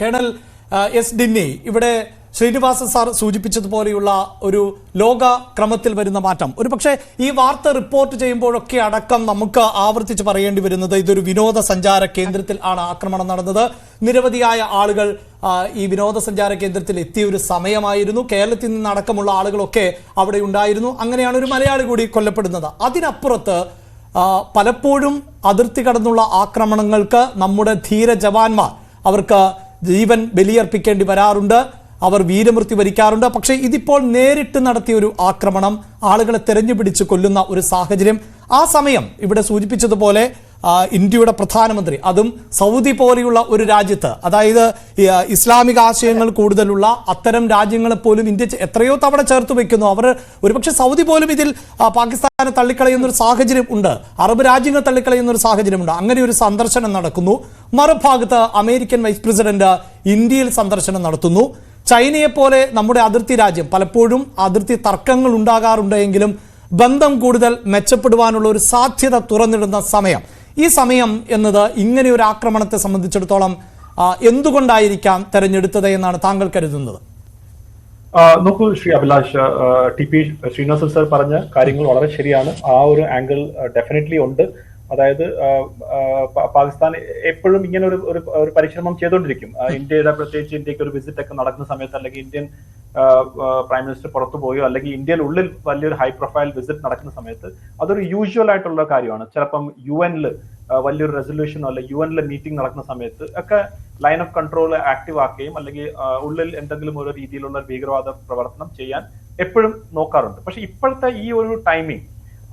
Colonel S ഡിന്നി ഇവിടെ Sreenivasan sir സൂചിപ്പിച്ചതുപോലെയുള്ള ഒരു ലോക ക്രമത്തിൽ വരുന്ന മാറ്റം. ഒരു പക്ഷേ ഈ വാർത്ത റിപ്പോർട്ട് ചെയ്യുമ്പോഴൊക്കെ അടക്കം നമുക്ക് ആവർത്തിച്ച് പറയേണ്ടി വരുന്നത് ഇതൊരു വിനോദസഞ്ചാര കേന്ദ്രത്തിൽ ആണ് ആക്രമണം നടന്നത്. നിരവധിയായ ആളുകൾ ഈ വിനോദസഞ്ചാര കേന്ദ്രത്തിൽ എത്തിയ ഒരു സമയമായിരുന്നു. കേരളത്തിൽ നിന്ന് അടക്കമുള്ള ആളുകളൊക്കെ അവിടെ ഉണ്ടായിരുന്നു. അങ്ങനെയാണ് ഒരു മലയാളി കൂടി കൊല്ലപ്പെടുന്നത്. അതിനപ്പുറത്ത് പലപ്പോഴും അതിർത്തി കടന്നുള്ള ആക്രമണങ്ങൾക്ക് നമ്മുടെ ധീര ജവാന്മാർ അവർക്ക് ജീവൻ ബലിയർപ്പിക്കേണ്ടി വരാറുണ്ട്. അവർ വീരമൃത്യു വരിക്കാറുണ്ട്. പക്ഷേ ഇതിപ്പോൾ നേരിട്ട് നടത്തിയ ഒരു ആക്രമണം ആളുകളെ തെരഞ്ഞു തെരഞ്ഞുപിടിച്ച് കൊല്ലുന്ന ഒരു സാഹചര്യം. ആ സമയം ഇവിടെ സൂചിപ്പിച്ചതുപോലെ ഇന്ത്യയുടെ പ്രധാനമന്ത്രി അതും സൗദി പോലെയുള്ള ഒരു രാജ്യത്ത്. അതായത് ഇസ്ലാമിക ആശയങ്ങൾ കൂടുതലുള്ള അത്തരം രാജ്യങ്ങളെ പോലും ഇന്ത്യ എത്രയോ തവണ ചേർത്ത് വെക്കുന്നു അവർ ഒരുപക്ഷെ സൗദി പോലും ഇതിൽ പാകിസ്ഥാനെ തള്ളിക്കളയുന്ന ഒരു സാഹചര്യം ഉണ്ട്. അറബ് രാജ്യങ്ങൾ തള്ളിക്കളയുന്ന ഒരു സാഹചര്യമുണ്ട് അങ്ങനെ ഒരു സന്ദർശനം നടക്കുന്നു. മറുഭാഗത്ത് അമേരിക്കൻ വൈസ് പ്രസിഡന്റ് ഇന്ത്യയിൽ സന്ദർശനം നടത്തുന്നു. ചൈനയെ പോലെ നമ്മുടെ അതിർത്തി രാജ്യം പലപ്പോഴും അതിർത്തി തർക്കങ്ങൾ ഉണ്ടാകാറുണ്ടെങ്കിലും ബന്ധം കൂടുതൽ മെച്ചപ്പെടുവാനുള്ള ഒരു സാധ്യത തുറന്നിടുന്ന സമയം. ഈ സമയം എന്നത് ഇങ്ങനെ ഒരു ആക്രമണത്തെ സംബന്ധിച്ചിടത്തോളം എന്തുകൊണ്ടായിരിക്കാം തെരഞ്ഞെടുത്തത് എന്നാണ് താങ്കൾ കരുതുന്നത്? നോക്കൂ Shri Abhilash T P Srinivasan sir പറഞ്ഞ കാര്യങ്ങൾ വളരെ ശരിയാണ്. ആ ഒരു ആംഗിൾ ഡെഫിനറ്റ്ലി ഉണ്ട്. അതായത് പാകിസ്ഥാൻ എപ്പോഴും ഇങ്ങനെ ഒരു ഒരു പരിശ്രമം ചെയ്തുകൊണ്ടിരിക്കും ഇന്ത്യയുടെ പ്രത്യേകിച്ച് ഇന്ത്യയ്ക്ക് ഒരു വിസിറ്റ് ഒക്കെ നടക്കുന്ന സമയത്ത് അല്ലെങ്കിൽ ഇന്ത്യൻ പ്രൈം മിനിസ്റ്റർ പുറത്തു പോയോ അല്ലെങ്കിൽ ഇന്ത്യയിൽ ഉള്ളിൽ വലിയൊരു ഹൈ പ്രൊഫൈൽ വിസിറ്റ് നടക്കുന്ന സമയത്ത് അതൊരു യൂഷ്വൽ ആയിട്ടുള്ള കാര്യമാണ്. ചിലപ്പം യു എനിൽ വലിയൊരു റെസൊല്യൂഷനോ അല്ലെങ്കിൽ യു എനിലെ മീറ്റിംഗ് നടക്കുന്ന സമയത്ത് ഒക്കെ ലൈൻ ഓഫ് കൺട്രോൾ ആക്റ്റീവ് ആക്കുകയും അല്ലെങ്കിൽ ഉള്ളിൽ എന്തെങ്കിലും ഒരു രീതിയിലുള്ള ഭീകരവാദ പ്രവർത്തനം ചെയ്യാൻ എപ്പോഴും നോക്കാറുണ്ട്. പക്ഷെ ഇപ്പോഴത്തെ ഈ ഒരു ടൈമിംഗ്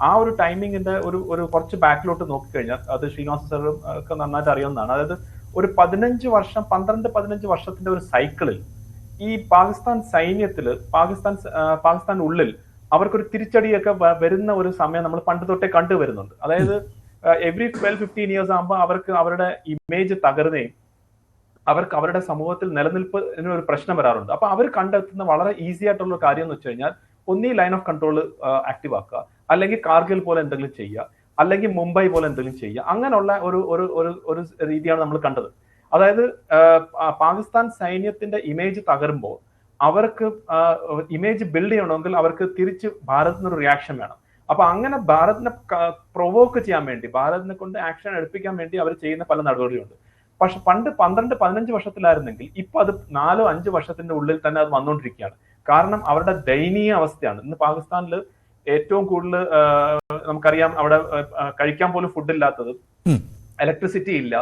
ആ ഒരു ടൈമിങ്ങിന്റെ ഒരു ഒരു കുറച്ച് ബാക്കിലോട്ട് നോക്കിക്കഴിഞ്ഞാൽ അത് ശ്രീനിവാസ സാറും ഒക്കെ നന്നായിട്ട് അറിയാവുന്നതാണ് അതായത് ഒരു പതിനഞ്ച് വർഷം പന്ത്രണ്ട് പതിനഞ്ച് വർഷത്തിന്റെ ഒരു സൈക്കിളിൽ ഈ പാകിസ്ഥാൻ സൈന്യത്തിൽ പാകിസ്ഥാൻ പാകിസ്ഥാൻ ഉള്ളിൽ അവർക്കൊരു തിരിച്ചടിയൊക്കെ വരുന്ന ഒരു സമയം നമ്മൾ പണ്ട് തൊട്ടേ കണ്ടുവരുന്നുണ്ട് അതായത് എവറി ട്വൽവ് ഫിഫ്റ്റീൻ ഇയേഴ്സ് ആകുമ്പോൾ അവർക്ക് അവരുടെ ഇമേജ് തകർന്നേയും അവർക്ക് അവരുടെ സമൂഹത്തിൽ നിലനിൽപ്പിന് ഒരു പ്രശ്നം വരാറുണ്ട്. അപ്പൊ അവർ കണ്ടെത്തുന്ന വളരെ ഈസി ആയിട്ടുള്ള ഒരു കാര്യം എന്ന് വെച്ച് കഴിഞ്ഞാൽ ഒന്നീ ലൈൻ ഓഫ് കൺട്രോൾ ആക്റ്റീവ് ആക്കുക. അല്ലെങ്കിൽ കാർഗിൽ പോലെ എന്തെങ്കിലും ചെയ്യുക. അല്ലെങ്കിൽ മുംബൈ പോലെ എന്തെങ്കിലും ചെയ്യുക. അങ്ങനെയുള്ള ഒരു ഒരു ഒരു രീതിയാണ് നമ്മൾ കണ്ടത്. അതായത് പാകിസ്ഥാൻ സൈന്യത്തിന്റെ ഇമേജ് തകരുമ്പോൾ അവർക്ക് ഇമേജ് ബിൽഡ് ചെയ്യണമെങ്കിൽ അവർക്ക് തിരിച്ച് ഭാരതത്തിന് ഒരു റിയാക്ഷൻ വേണം. അപ്പൊ അങ്ങനെ ഭാരതിനെ പ്രൊവോക്ക് ചെയ്യാൻ വേണ്ടി ഭാരതിനെ കൊണ്ട് ആക്ഷൻ എടുപ്പിക്കാൻ വേണ്ടി അവർ ചെയ്യുന്ന പല നടപടികളുണ്ട്. പക്ഷെ പണ്ട് പന്ത്രണ്ട് പതിനഞ്ച് വർഷത്തിലായിരുന്നെങ്കിൽ ഇപ്പൊ അത് നാലോ അഞ്ച് വർഷത്തിന്റെ ഉള്ളിൽ തന്നെ അത് വന്നുകൊണ്ടിരിക്കുകയാണ്. കാരണം അവരുടെ ദയനീയ അവസ്ഥയാണ്. ഇന്ന് പാകിസ്ഥാനിൽ ഏറ്റവും കൂടുതൽ നമുക്കറിയാം അവിടെ കഴിക്കാൻ പോലും ഫുഡ് ഇല്ലാത്തത്. ഇലക്ട്രിസിറ്റി ഇല്ല.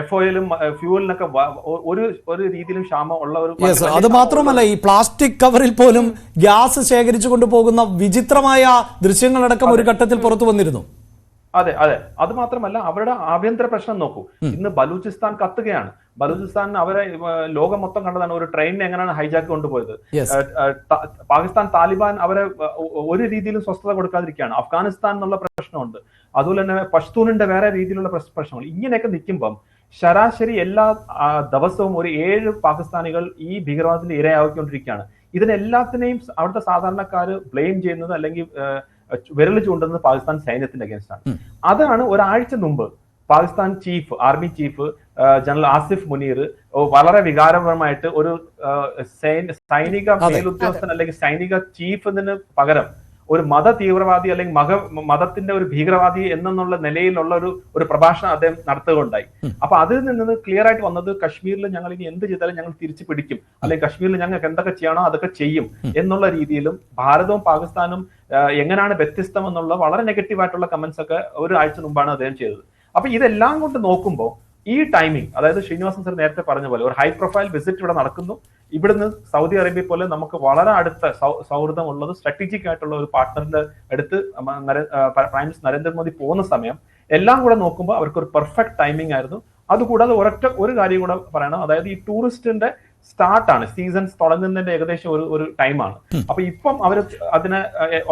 എഫ് ഓയിലും ഫ്യൂവലിനൊക്കെ ഒരു ഒരു രീതിയിലും ക്ഷാമം ഉള്ള ഒരു അത് മാത്രമല്ല ഈ പ്ലാസ്റ്റിക് കവറിൽ പോലും ഗ്യാസ് ശേഖരിച്ചു കൊണ്ടുപോകുന്ന വിചിത്രമായ ദൃശ്യങ്ങളടക്കം ഒരു ഘട്ടത്തിൽ പുറത്തു വന്നിരുന്നു. അതെ അതെ. അത് മാത്രമല്ല അവരുടെ ആഭ്യന്തര പ്രശ്നം നോക്കൂ. ഇന്ന് ബലൂചിസ്ഥാൻ കത്തുകയാണ്. ബലൂചിസ്ഥാൻ അവരെ ലോകം മൊത്തം കണ്ടതാണ്. ഒരു ട്രെയിനിനെ എങ്ങനെയാണ് ഹൈജാക്ക് കൊണ്ടുപോയത്? പാകിസ്ഥാൻ താലിബാൻ അവരെ ഒരു രീതിയിലും സ്വസ്ഥത കൊടുക്കാതിരിക്കുകയാണ്. അഫ്ഗാനിസ്ഥാൻ എന്നുള്ള പ്രശ്നമുണ്ട്. അതുപോലെ തന്നെ പഷ്തൂണിന്റെ വേറെ രീതിയിലുള്ള പ്രശ്- പ്രശ്നങ്ങൾ ഇങ്ങനെയൊക്കെ നിൽക്കുമ്പം ശരാശരി എല്ലാ ദിവസവും ഒരു ഏഴ് പാകിസ്ഥാനികൾ ഈ ഭീകരവാദത്തിന്റെ ഇരയാക്കിക്കൊണ്ടിരിക്കുകയാണ്. ഇതിനെല്ലാത്തിനെയും അവിടുത്തെ സാധാരണക്കാർ ബ്ലെയിം ചെയ്യുന്നത് അല്ലെങ്കിൽ വിരൽ ചൂണ്ടുന്നത് പാകിസ്ഥാൻ സൈന്യത്തിന്റെ അഗേൻസ്റ്റ് ആണ്. അതാണ് ഒരാഴ്ച മുമ്പ് Pakistan chief army chief general Asif Munir വളരെ വികാരപരമായിട്ട് ഒരു സൈനിക മേലുദ്യോഗസ്ഥൻ അല്ലെങ്കിൽ സൈനിക ചീഫിന് പകരം ഒരു മത തീവ്രവാദി അല്ലെങ്കിൽ മത മതത്തിന്റെ ഒരു ഭീകരവാദി എന്നുള്ള നിലയിലുള്ള ഒരു ഒരു പ്രഭാഷണം അദ്ദേഹം നടത്തുകയുണ്ടായി. അപ്പൊ അതിൽ നിന്ന് ക്ലിയർ ആയിട്ട് വന്നത് കശ്മീരിൽ ഞങ്ങൾ ഇനി എന്ത് ചെയ്താലും ഞങ്ങൾ തിരിച്ചു പിടിക്കും. അല്ലെങ്കിൽ കശ്മീരിൽ ഞങ്ങൾക്ക് എന്തൊക്കെ ചെയ്യണോ അതൊക്കെ ചെയ്യും എന്നുള്ള രീതിയിലും ഭാരതവും പാകിസ്ഥാനും എങ്ങനെയാണ് വ്യത്യസ്തം എന്നുള്ള വളരെ നെഗറ്റീവ് ആയിട്ടുള്ള കമന്റ്സ് ഒക്കെ ഒരു ആഴ്ച മുമ്പാണ് അദ്ദേഹം ചെയ്തത്. അപ്പൊ ഇതെല്ലാം കൊണ്ട് നോക്കുമ്പോൾ ഈ ടൈമിംഗ് അതായത് ശ്രീനിവാസൻ സർ നേരത്തെ പറഞ്ഞ പോലെ ഒരു ഹൈ പ്രൊഫൈൽ വിസിറ്റ് ഇവിടെ നടക്കുന്നു. ഇവിടുന്ന് സൗദി അറേബ്യ പോലെ നമുക്ക് വളരെ അടുത്ത സൗഹൃദം സൗഹൃദമുള്ളത് സ്ട്രാറ്റജിക് ആയിട്ടുള്ള ഒരു പാർട്ട്ണറിന്റെ അടുത്ത് പ്രൈം മിനിസ്റ്റർ നരേന്ദ്രമോദി പോകുന്ന സമയം എല്ലാം കൂടെ നോക്കുമ്പോൾ അവർക്ക് ഒരു പെർഫെക്റ്റ് ടൈമിംഗ് ആയിരുന്നു. അതുകൂടാതെ ഒരൊറ്റ ഒരു കാര്യം കൂടെ പറയണം. അതായത് ഈ ടൂറിസ്റ്റിന്റെ സ്റ്റാർട്ടാണ് സീസൺസ് തുടങ്ങുന്നതിന്റെ ഏകദേശം ഒരു ഒരു ടൈമാണ് അപ്പൊ ഇപ്പം അവർ അതിനെ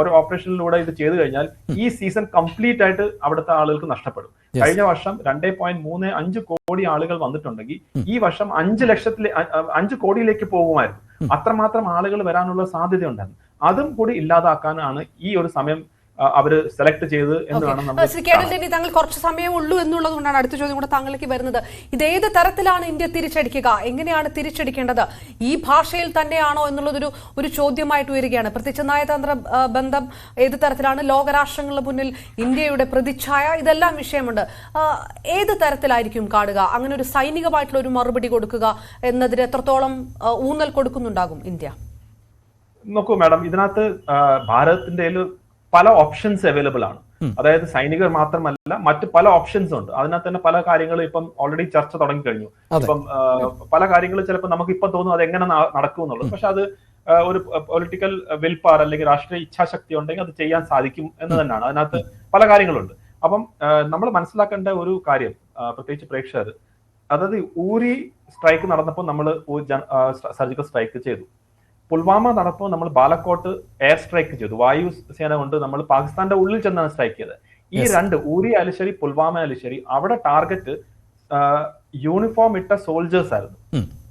ഒരു ഓപ്പറേഷനിലൂടെ ഇത് ചെയ്തു കഴിഞ്ഞാൽ ഈ സീസൺ കംപ്ലീറ്റ് ആയിട്ട് അവിടുത്തെ ആളുകൾക്ക് നഷ്ടപ്പെടും. കഴിഞ്ഞ വർഷം രണ്ടേ പോയിന്റ് മൂന്ന് അഞ്ച് കോടി ആളുകൾ വന്നിട്ടുണ്ടെങ്കിൽ ഈ വർഷം അഞ്ച് ലക്ഷത്തിലെ അഞ്ച് കോടിയിലേക്ക് പോകുമായിരുന്നു. അത്രമാത്രം ആളുകൾ വരാനുള്ള സാധ്യത ഉണ്ടായിരുന്നു അതും കൂടി ഇല്ലാതാക്കാനാണ് ഈ ഒരു സമയം അവർ സെലക്ട് ചെയ്ത് എന്നാണ് ശ്രീ താങ്കൾ കുറച്ച് സമയം ഉള്ളൂ എന്നുള്ളത് കൊണ്ടാണ് അടുത്ത ചോദ്യം കൂടെ താങ്കളിലേക്ക് വരുന്നത്. ഇത് ഏത് തരത്തിലാണ് ഇന്ത്യ തിരിച്ചടിക്കുക? എങ്ങനെയാണ് തിരിച്ചടിക്കേണ്ടത്? ഈ ഭാഷയിൽ തന്നെയാണോ എന്നുള്ളതൊരു ഒരു ചോദ്യമായിട്ട് വരികയാണ് പ്രത്യേകിച്ച് നയതന്ത്ര ബന്ധം ഏത് തരത്തിലാണ്? ലോകരാഷ്ട്രങ്ങളുടെ മുന്നിൽ ഇന്ത്യയുടെ പ്രതിച്ഛായ ഇതെല്ലാം വിഷയമുണ്ട്. ഏത് തരത്തിലായിരിക്കും കാണുക? അങ്ങനെ ഒരു സൈനികമായിട്ടുള്ള ഒരു മറുപടി കൊടുക്കുക എന്നതിന് എത്രത്തോളം ഊന്നൽ കൊടുക്കുന്നുണ്ടാകും ഇന്ത്യ? നോക്കൂ മാഡം ഇതിനകത്ത് ഭാരതത്തിന്റെ പല ഓപ്ഷൻസ് അവൈലബിൾ ആണ്. അതായത് സൈനികർ മാത്രമല്ല മറ്റ് പല ഓപ്ഷൻസ് ഉണ്ട്. അതിനകത്ത് തന്നെ പല കാര്യങ്ങളും ഇപ്പം ഓൾറെഡി ചർച്ച തുടങ്ങി കഴിഞ്ഞു. ഇപ്പം പല കാര്യങ്ങളും ചിലപ്പോൾ നമുക്ക് ഇപ്പം തോന്നും അത് എങ്ങനെ നടക്കുമെന്നുള്ളത്. നടക്കും എന്നുള്ളത് പക്ഷെ അത് ഒരു പൊളിറ്റിക്കൽ വിൽ പവർ അല്ലെങ്കിൽ രാഷ്ട്രീയ ഇച്ഛാശക്തി ഉണ്ടെങ്കിൽ അത് ചെയ്യാൻ സാധിക്കും എന്ന് തന്നെയാണ്. അതിനകത്ത് പല കാര്യങ്ങളുണ്ട്. അപ്പം നമ്മൾ മനസ്സിലാക്കേണ്ട ഒരു കാര്യം പ്രത്യേകിച്ച് പ്രേക്ഷകർ അതായത് ഊരി സ്ട്രൈക്ക് നടന്നപ്പോൾ നമ്മൾ സർജിക്കൽ സ്ട്രൈക്ക് ചെയ്തു. പുൽവാമ നടപ്പോൾ നമ്മൾ ബാലക്കോട്ട് എയർ സ്ട്രൈക്ക് ചെയ്തു. വായു സേന കൊണ്ട് നമ്മൾ പാകിസ്ഥാന്റെ ഉള്ളിൽ ചെന്നാണ് സ്ട്രൈക്ക് ചെയ്തത്. ഈ രണ്ട് ഊരി അലിശ്ശേരി ശരി പുൽവാമ അലിശ്ശേരി അവിടെ ടാർഗറ്റ് യൂണിഫോം ഇട്ട സോൾജേഴ്സ് ആയിരുന്നു.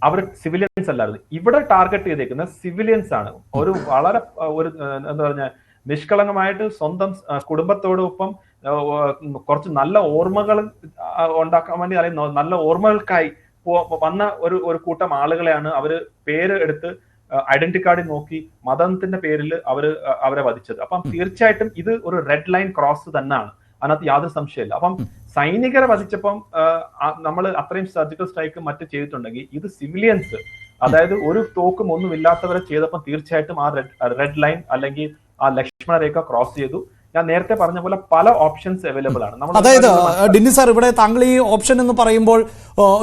അവർ സിവിലിയൻസ് അല്ലായിരുന്നു. ഇവിടെ ടാർഗറ്റ് ചെയ്തേക്കുന്ന സിവിലിയൻസ് ആണ്. ഒരു വളരെ ഒരു എന്താ പറഞ്ഞ നിഷ്കളങ്കമായിട്ട് സ്വന്തം കുടുംബത്തോടൊപ്പം കുറച്ച് നല്ല ഓർമ്മകൾ ഉണ്ടാക്കാൻ വേണ്ടി അല്ലെങ്കിൽ നല്ല ഓർമ്മകൾക്കായി വന്ന ഒരു ഒരു കൂട്ടം ആളുകളെയാണ് അവർ പേര് എടുത്ത് ഐഡന്റി കാർഡ് നോക്കി മതത്തിന്റെ പേരിൽ അവർ അവരെ വധിച്ചത്. അപ്പം തീർച്ചയായിട്ടും ഇത് ഒരു റെഡ് ലൈൻ ക്രോസ് തന്നെയാണ്. അതിനകത്ത് യാതൊരു സംശയമില്ല അപ്പം സൈനികരെ വധിച്ചപ്പം നമ്മൾ അത്രയും സർജിക്കൽ സ്ട്രൈക്ക് മറ്റു ചെയ്തിട്ടുണ്ടെങ്കിൽ ഇത് സിവിലിയൻസ് അതായത് ഒരു തോക്കും ഒന്നും ഇല്ലാത്തവരെ ചെയ്തപ്പം തീർച്ചയായിട്ടും ആ റെഡ് റെഡ് ലൈൻ അല്ലെങ്കിൽ ആ ലക്ഷ്മണ രേഖ ക്രോസ് ചെയ്തു. ഞാൻ നേരത്തെ പറഞ്ഞ പോലെ പല ഓപ്ഷൻസ് അവൈലബിൾ ആണ്. അതായത് ഡിന്നി സാർ ഇവിടെ താങ്കൾ ഈ ഓപ്ഷൻ എന്ന് പറയുമ്പോൾ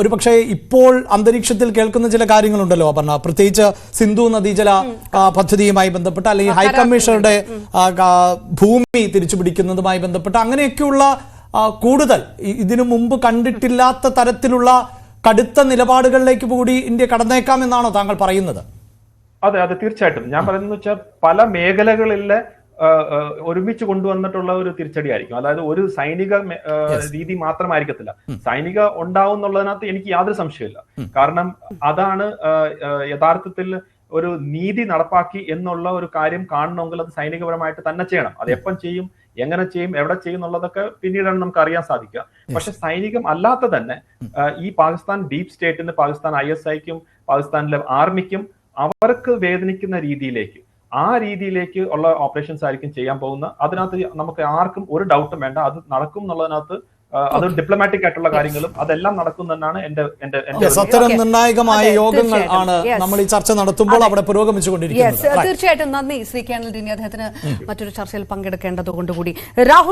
ഒരു പക്ഷേ ഇപ്പോൾ അന്തരീക്ഷത്തിൽ കേൾക്കുന്ന ചില കാര്യങ്ങളുണ്ടല്ലോ അപർണ. പ്രത്യേകിച്ച് സിന്ധു നദീജല പദ്ധതിയുമായി ബന്ധപ്പെട്ട് അല്ലെങ്കിൽ ഹൈക്കമ്മീഷണറുടെ ഭൂമി തിരിച്ചു ഭൂമി തിരിച്ചുപിടിക്കുന്നതുമായി ബന്ധപ്പെട്ട് അങ്ങനെയൊക്കെയുള്ള കൂടുതൽ ഇതിനു മുമ്പ് കണ്ടിട്ടില്ലാത്ത തരത്തിലുള്ള കടുത്ത നിലപാടുകളിലേക്ക് കൂടി ഇന്ത്യ കടന്നേക്കാം എന്നാണോ താങ്കൾ പറയുന്നത്? അതെ അതെ തീർച്ചയായിട്ടും. ഞാൻ പറയുന്നത് വെച്ചാൽ പല മേഖലകളിലെ ഒരുമിച്ച് കൊണ്ടുവന്നിട്ടുള്ള ഒരു തിരിച്ചടി ആയിരിക്കും അതായത് ഒരു സൈനിക രീതി മാത്രമായിരിക്കത്തില്ല. സൈനിക ഉണ്ടാവും എന്നുള്ളതിനകത്ത് എനിക്ക് യാതൊരു സംശയമില്ല കാരണം അതാണ് യഥാർത്ഥത്തിൽ ഒരു നീതി നടപ്പാക്കി എന്നുള്ള ഒരു കാര്യം കാണണമെങ്കിൽ അത് സൈനികപരമായിട്ട് തന്നെ ചെയ്യണം. അത് എപ്പം ചെയ്യും എങ്ങനെ ചെയ്യും എവിടെ ചെയ്യും എന്നുള്ളതൊക്കെ പിന്നീടാണ് നമുക്ക് അറിയാൻ സാധിക്കുക. പക്ഷെ സൈനികം അല്ലാത്ത തന്നെ ഈ പാകിസ്ഥാൻ ഡീപ് സ്റ്റേറ്റിന് പാകിസ്ഥാൻ ഐ എസ് ഐക്കും പാകിസ്ഥാനിലെ ആർമിക്കും അവർക്ക് വേദനിക്കുന്ന രീതിയിലേക്ക് ആ രീതിയിലേക്ക് ഉള്ള ഓപ്പറേഷൻസ് ആയിരിക്കും ചെയ്യാൻ പോകുന്ന. അതിനകത്ത് നമുക്ക് ആർക്കും ഒരു ഡൗട്ടും വേണ്ട. അത് നടക്കും എന്നുള്ളതിനകത്ത് അത് ഡിപ്ലോമാറ്റിക് ആയിട്ടുള്ള കാര്യങ്ങളും അതെല്ലാം നടക്കും എന്നാണ് എന്റെ എന്റെ അത്തരം നിർണായകമായ യോഗങ്ങൾ ആണ് നമ്മൾ ഈ ചർച്ച നടത്തുമ്പോൾ അവിടെ പുരോഗമിച്ചുകൊണ്ടിരിക്കുന്നത്. തീർച്ചയായിട്ടും. നന്ദി ശ്രീ കേണൽ ദിനി അദ്ദേഹത്തിന് മറ്റൊരു ചർച്ചയിൽ പങ്കെടുക്കേണ്ടതുകൊണ്ട് കൂടി രാഹുൽ